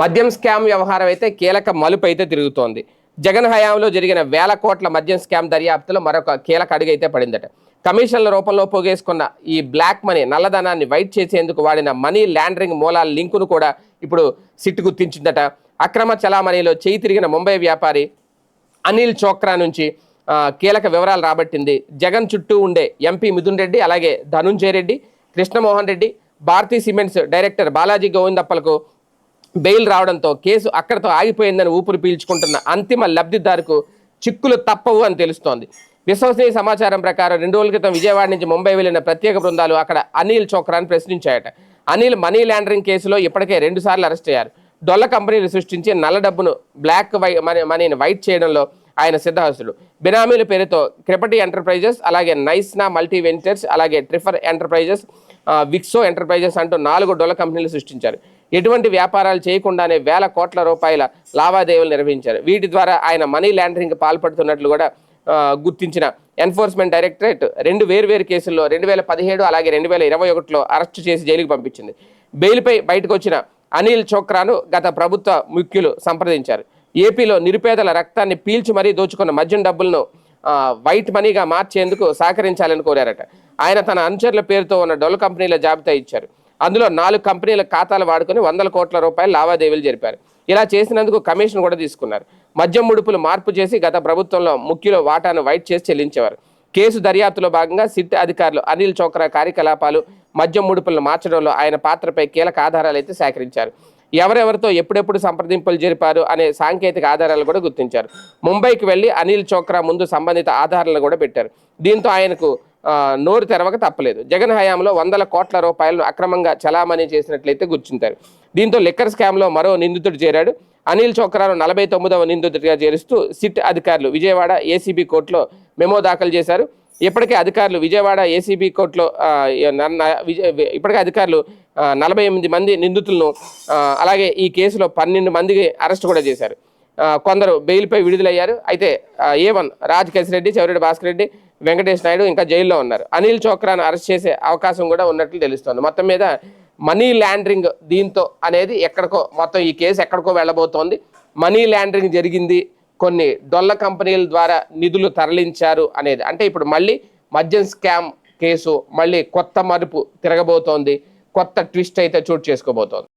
మద్యం స్కామ్ వ్యవహారం అయితే కీలక మలుపు అయితే తిరుగుతోంది. జగన్ హయాంలో జరిగిన వేల కోట్ల మద్యం స్కామ్ దర్యాప్తులో మరొక కీలక అడుగు అయితే పడిందట. కమిషన్ల రూపంలో పోగేసుకున్న ఈ బ్లాక్ మనీ నల్లధనాన్ని వైట్ చేసేందుకు వాడిన మనీ ల్యాండరింగ్ మూలాల లింకును కూడా ఇప్పుడు సిట్టు గుర్తించిందట. అక్రమ చలామణిలో చేయి తిరిగిన ముంబై వ్యాపారి అనిల్ చోక్రా నుంచి కీలక వివరాలు రాబట్టింది. జగన్ చుట్టూ ఉండే ఎంపీ మిథున్ రెడ్డి అలాగే ధనుంజయ రెడ్డి కృష్ణమోహన్ రెడ్డి భారతీ సిమెంట్స్ డైరెక్టర్ బాలాజీ గోవిందప్పలకు బెయిల్ రావడంతో కేసు అక్కడతో ఆగిపోయిందని ఊపిరి పీల్చుకుంటున్న అంతిమ లబ్ధిదారుకు చిక్కులు తప్పవు అని తెలుస్తోంది. విశ్వసనీయ సమాచారం ప్రకారం రెండు రోజుల క్రితం విజయవాడ నుంచి ముంబై వెళ్ళిన ప్రత్యేక బృందాలు అక్కడ అనిల్ చోక్రాని ప్రశ్నించాయట. అనిల్ మనీ లాండరింగ్ కేసులో ఇప్పటికే రెండుసార్లు అరెస్ట్ అయ్యారు. డొల్ల కంపెనీలు సృష్టించి నల్ల డబ్బును బ్లాక్ వై మనీ మనీని వైట్ చేయడంలో ఆయన సిద్ధహస్తుడు బినామీల పేరుతో క్రిపటి ఎంటర్ప్రైజెస్ అలాగే నైస్నా మల్టీ వెంచర్స్ అలాగే ట్రిఫర్ ఎంటర్ప్రైజెస్ విక్సో ఎంటర్ప్రైజెస్ అంటూ నాలుగు డొల్ల కంపెనీలు సృష్టించారు. ఎటువంటి వ్యాపారాలు చేయకుండానే వేల కోట్ల రూపాయల లావాదేవీలు నిర్వహించారు. వీటి ద్వారా ఆయన మనీ లాండరింగ్ పాల్పడుతున్నట్లు కూడా గుర్తించిన ఎన్ఫోర్స్మెంట్ డైరెక్టరేట్ రెండు వేర్వేరు కేసుల్లో రెండు వేల పదిహేడు అలాగే రెండు వేల ఇరవై ఒకటిలో అరెస్టు చేసి జైలుకు పంపించింది. బెయిల్పై బయటకు వచ్చిన అనిల్ చోక్రాను గత ప్రభుత్వ ముఖ్యులు సంప్రదించారు. ఏపీలో నిరుపేదల రక్తాన్ని పీల్చి మరీ దోచుకున్న మద్యం డబ్బులను వైట్ మనీగా మార్చేందుకు సహకరించాలని కోరారట. ఆయన తన అనుచరుల పేరుతో ఉన్న డొల్ కంపెనీల జాబితా ఇచ్చారు. అందులో నాలుగు కంపెనీల ఖాతాలు వాడుకొని వందల కోట్ల రూపాయల లావాదేవీలు జరిపారు. ఇలా చేసినందుకు కమిషన్ కూడా తీసుకున్నారు. మద్యం ముడుపులు మార్పు చేసి గత ప్రభుత్వంలో ముఖ్యుల వాటాను వైట్ చేసి చెల్లించేవారు. కేసు దర్యాప్తులో భాగంగా సిట్ అధికారులు అనిల్ చోక్రా కార్యకలాపాలు మద్యం ముడుపులను మార్చడంలో ఆయన పాత్రపై కీలక ఆధారాలు అయితే సేకరించారు. ఎవరెవరితో ఎప్పుడెప్పుడు సంప్రదింపులు జరిపారు అనే సాంకేతిక ఆధారాలు కూడా గుర్తించారు. ముంబైకి వెళ్ళి అనిల్ చోక్రా ముందు సంబంధిత ఆధారాలను కూడా పెట్టారు. దీంతో ఆయనకు నోరు తెరవక తప్పలేదు. జగన్ హయాంలో వందల కోట్ల రూపాయలను అక్రమంగా చలామణి చేసినట్లయితే గుర్తించారు దీంతో లిక్కర్ స్కామ్లో మరో నిందితుడు చేరాడు. అనిల్ చోక్రాను నలభై తొమ్మిదవ నిందితుడిగా చేరుస్తూ సిట్ అధికారులు విజయవాడ ఏసీబీ కోర్టులో మెమో దాఖలు చేశారు. ఇప్పటికే అధికారులు విజయవాడ ఏసీబీ కోర్టులో విజయ- ఇప్పటికే అధికారులు నలభై ఎనిమిది మంది నిందితులను అలాగే ఈ కేసులో పన్నెండు మందికి అరెస్ట్ కూడా చేశారు. కొందరు బెయిల్పై విడుదలయ్యారు. అయితే ఏ వన్ రాజ్ రెడ్డి చెవిరెడ్డి భాస్కర్ రెడ్డి వెంకటేష్ నాయుడు ఇంకా జైల్లో ఉన్నారు. అనిల్ చోక్రాను అరెస్ట్ చేసే అవకాశం కూడా ఉన్నట్లు తెలుస్తోంది. మొత్తం మీద మనీ ల్యాండరింగ్ దీంతో అనేది ఎక్కడికో మొత్తం ఈ కేసు ఎక్కడికో వెళ్ళబోతోంది. మనీ ల్యాండరింగ్ జరిగింది. కొన్ని డొల్ల కంపెనీల ద్వారా నిధులు తరలించారు అనేది. అంటే ఇప్పుడు మళ్ళీ మద్యం స్కామ్ కేసు మళ్ళీ కొత్త మరుపు తిరగబోతోంది. కొత్త ట్విస్ట్ అయితే చోటు చేసుకోబోతోంది.